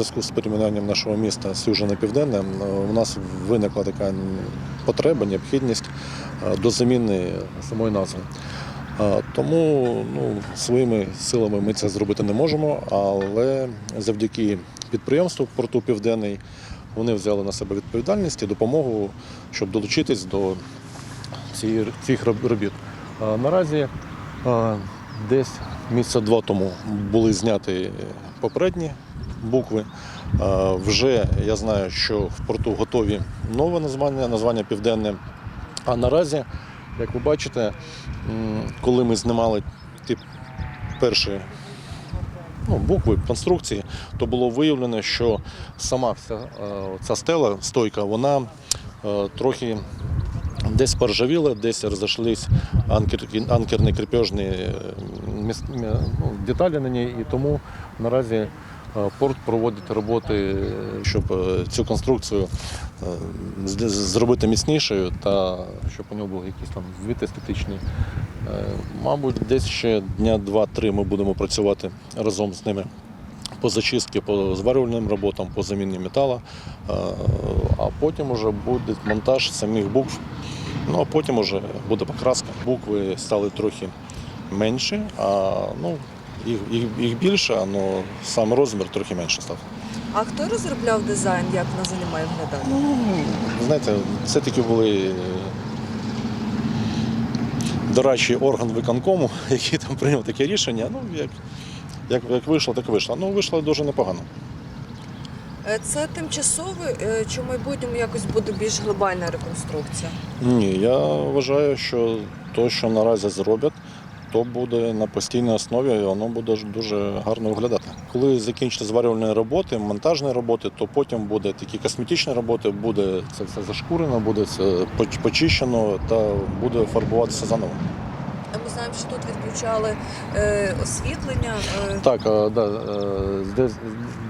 Зв'язку з перейменуванням нашого міста з на Південне у нас виникла така потреба, необхідність е, до заміни самої назви. Е, Тому ну, своїми силами ми це зробити не можемо, але завдяки підприємству порту Південний вони взяли на себе відповідальність і допомогу, щоб долучитись до цих робіт. Е, Наразі десь місяця два тому були зняті попередні букви. Е, Вже я знаю, що в порту готові нове названня, названня Південне. А наразі, як ви бачите, коли ми знімали ті перші ну, букви конструкції, то було виявлено, що сама вся е, ця стела, стойка, вона е, трохи десь поржавіла, десь розійшлись анкер, анкерні мі- ну, деталі на ній, і тому наразі порт проводить роботи, е, щоб е, цю конструкцію е, зробити міцнішою та щоб у нього був якийсь там вид естетичний. Е, Мабуть, десь ще дня два-три ми будемо працювати разом з ними по зачистці, по зварювальним роботам, по заміні металу, Е, а потім вже буде монтаж самих букв. Ну а потім вже буде покраска. Букви стали трохи менші, а ну, їх, їх, їх більше, але сам розмір трохи менше став. А хто розробляв дизайн, як вона за ним має виглядати? Ну, знаєте, це таки були е, дорадчий орган виконкому, який там прийняв таке рішення. Ну, як, як, як вийшло, так вийшло. Ну, вийшло дуже непогано. Е, Це тимчасове, е, чи в майбутньому якось буде більш глобальна реконструкція? Ні, я вважаю, що те, що наразі зроблять, то буде на постійній основі, і воно буде дуже гарно виглядати. Коли закінчаться зварювальні роботи, монтажні роботи, то потім буде такі косметичні роботи, буде це все зашкурено, буде це почищено та буде фарбуватися заново. Ми знаємо, що тут відключали е, освітлення. е, Так, е, да, е, здесь,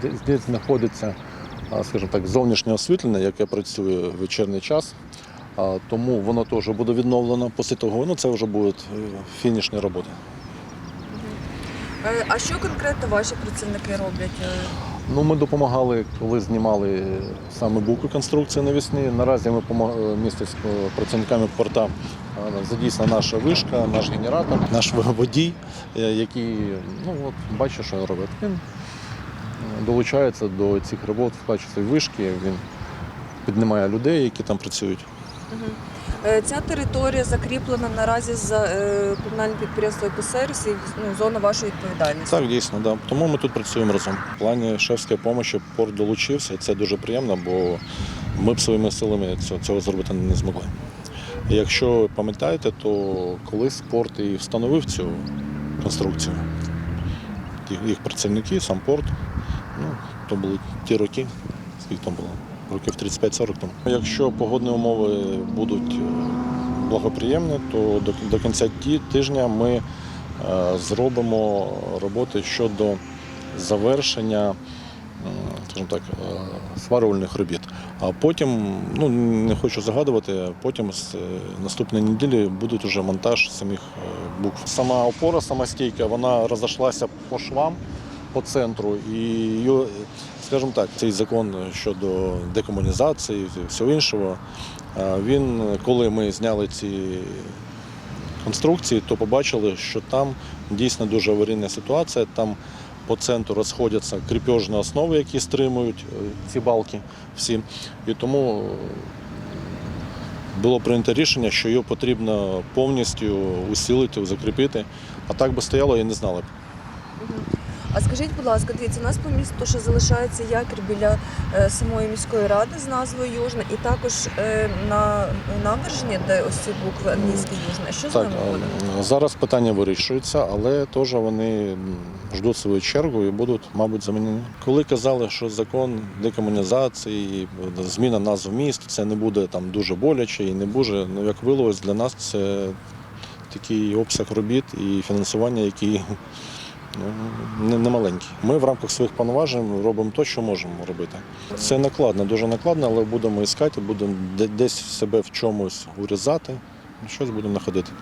здесь- здесь знаходиться, а, скажімо так, зовнішнє освітлення, яке працює в вечірній час. Тому воно теж буде відновлено після того. Ну, це вже будуть е, фінішні роботи. е, А що конкретно ваші працівники роблять? Е, Ну, ми допомагали, коли знімали саме букви конструкції навісні. Наразі ми помо- з працівниками порта задійсна наша вишка, наш генератор, наш водій, який ну, от, бачить, що робить. Він долучається до цих робот, сплачує вишки, він піднімає людей, які там працюють. Е, Ця територія закріплена наразі за е, комунальним підприємством «Екосервіс» і ну, зона вашої відповідальності. Так, дійсно, да. Тому ми тут працюємо разом. В плані шефської допомоги порт долучився, це дуже приємно, бо ми б своїми силами цього, зробити не змогли. Якщо пам'ятаєте, то колись порт і встановив цю конструкцію. Їх працівники, сам порт. Ну, то були ті роки, скільки там було? Років 35-40 тому. Якщо погодні умови будуть е, благоприємні, то до, кінця тижня ми е, зробимо роботи щодо завершення скажімо так, е, робіт. А потім, ну не хочу загадувати, потім з наступної неділі буде вже монтаж самих букв. Сама опора, сама стійка, вона розійшлася по швам по центру. І скажімо так, цей закон щодо декомунізації і всього іншого. Він, коли ми зняли ці конструкції, то побачили, що там дійсно дуже аварійна ситуація. Там по центру розходяться кріпежні основи, які стримують е, ці балки всі. І тому було прийнято рішення, що його потрібно повністю усилити, закріпити. А так би стояло і не знали б. А скажіть, будь ласка, дивіться, у нас по місту ще залишається якір біля е, самої міської ради з назвою Южна, і також е, на набережні, де ось ці букви англійські Южна. Що з Так, ними буде? е, зараз питання вирішується, але теж вони ждуть свою чергу і будуть, мабуть, замінені. Коли казали, що закон декомунізації, е, зміна назв міст, це не буде там дуже боляче і не буде. Ну як виявилось, для нас це такий обсяг робіт і фінансування, який не, маленький. Ми в рамках своїх повноважень робимо те, що можемо робити. Це накладно, дуже накладно, але будемо іскати, будемо десь себе в чомусь урізати, щось будемо знаходити.